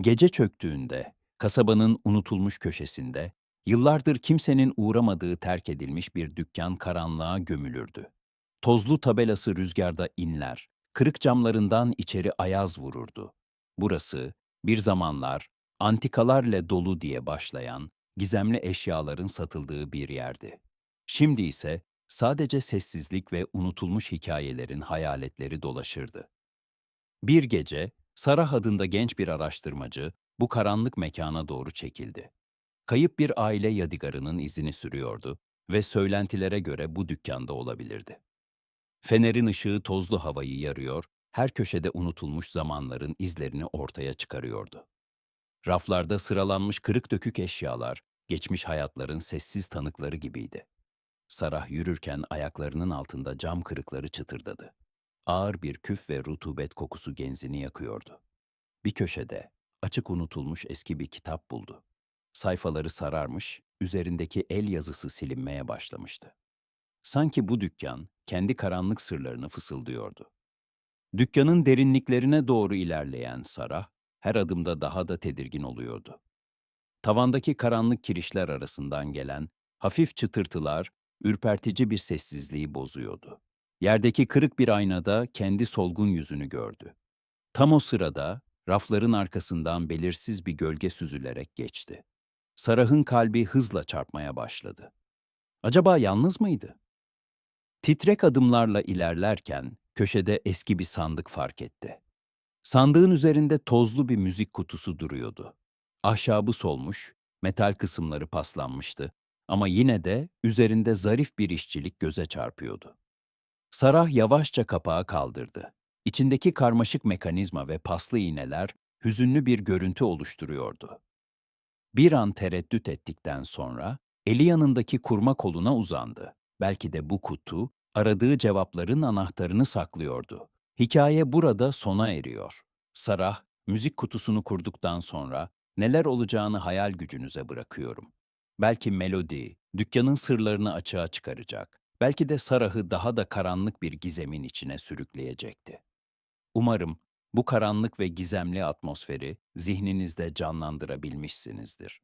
Gece çöktüğünde, kasabanın unutulmuş köşesinde, yıllardır kimsenin uğramadığı terk edilmiş bir dükkan karanlığa gömülürdü. Tozlu tabelası rüzgarda inler, kırık camlarından içeri ayaz vururdu. Burası, bir zamanlar, antikalarla dolu diye başlayan, gizemli eşyaların satıldığı bir yerdi. Şimdi ise sadece sessizlik ve unutulmuş hikayelerin hayaletleri dolaşırdı. Bir gece, Sarah adında genç bir araştırmacı bu karanlık mekana doğru çekildi. Kayıp bir aile yadigarının izini sürüyordu ve söylentilere göre bu dükkanda olabilirdi. Fenerin ışığı tozlu havayı yarıyor, her köşede unutulmuş zamanların izlerini ortaya çıkarıyordu. Raflarda sıralanmış kırık dökük eşyalar, geçmiş hayatların sessiz tanıkları gibiydi. Sarah yürürken ayaklarının altında cam kırıkları çıtırdadı. Ağır bir küf ve rutubet kokusu genzini yakıyordu. Bir köşede açık unutulmuş eski bir kitap buldu. Sayfaları sararmış, üzerindeki el yazısı silinmeye başlamıştı. Sanki bu dükkan kendi karanlık sırlarını fısıldıyordu. Dükkanın derinliklerine doğru ilerleyen Sarah, her adımda daha da tedirgin oluyordu. Tavandaki karanlık kirişler arasından gelen hafif çıtırtılar, ürpertici bir sessizliği bozuyordu. Yerdeki kırık bir aynada kendi solgun yüzünü gördü. Tam o sırada rafların arkasından belirsiz bir gölge süzülerek geçti. Sarah'ın kalbi hızla çarpmaya başladı. Acaba yalnız mıydı? Titrek adımlarla ilerlerken köşede eski bir sandık fark etti. Sandığın üzerinde tozlu bir müzik kutusu duruyordu. Ahşabı solmuş, metal kısımları paslanmıştı ama yine de üzerinde zarif bir işçilik göze çarpıyordu. Sarah yavaşça kapağı kaldırdı. İçindeki karmaşık mekanizma ve paslı iğneler hüzünlü bir görüntü oluşturuyordu. Bir an tereddüt ettikten sonra eli yanındaki kurma koluna uzandı. Belki de bu kutu aradığı cevapların anahtarını saklıyordu. Hikaye burada sona eriyor. Sarah, müzik kutusunu kurduktan sonra neler olacağını hayal gücünüze bırakıyorum. Belki melodi, dükkanın sırlarını açığa çıkaracak. Belki de Sarah'ı daha da karanlık bir gizemin içine sürükleyecekti. Umarım bu karanlık ve gizemli atmosferi zihninizde canlandırabilmişsinizdir.